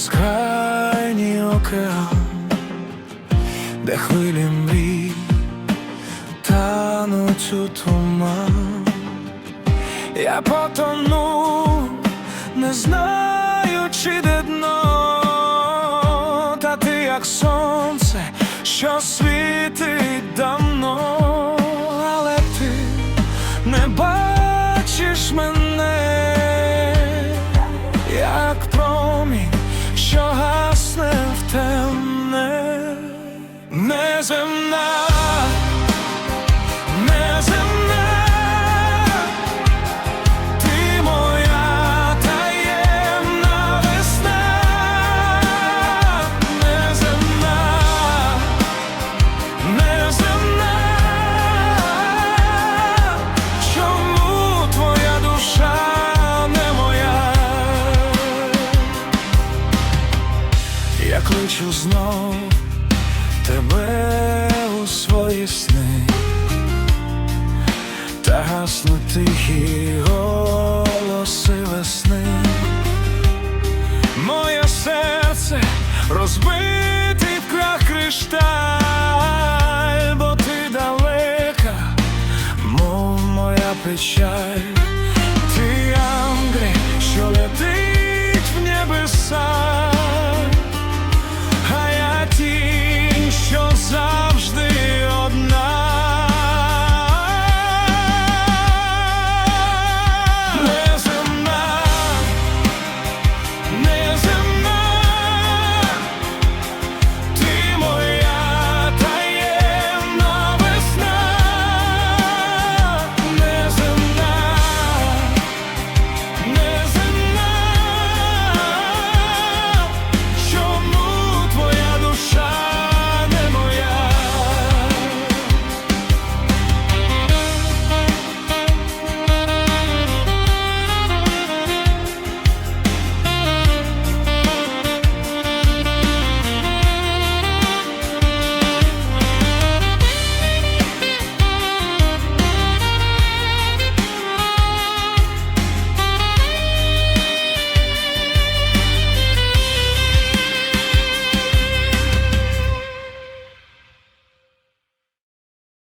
безкрайній океан, де хвилі мрій тануть у туман. Я потону, не знаючи де дно, та ти як сонце, що світить давно, неземна, неземна. Ти моя таємна весна, неземна, неземна, чому твоя душа не моя? Я кличу знов тебе у свої сни та гаснуть тихі голоси весни, моє серце розбитий в крах кришталь.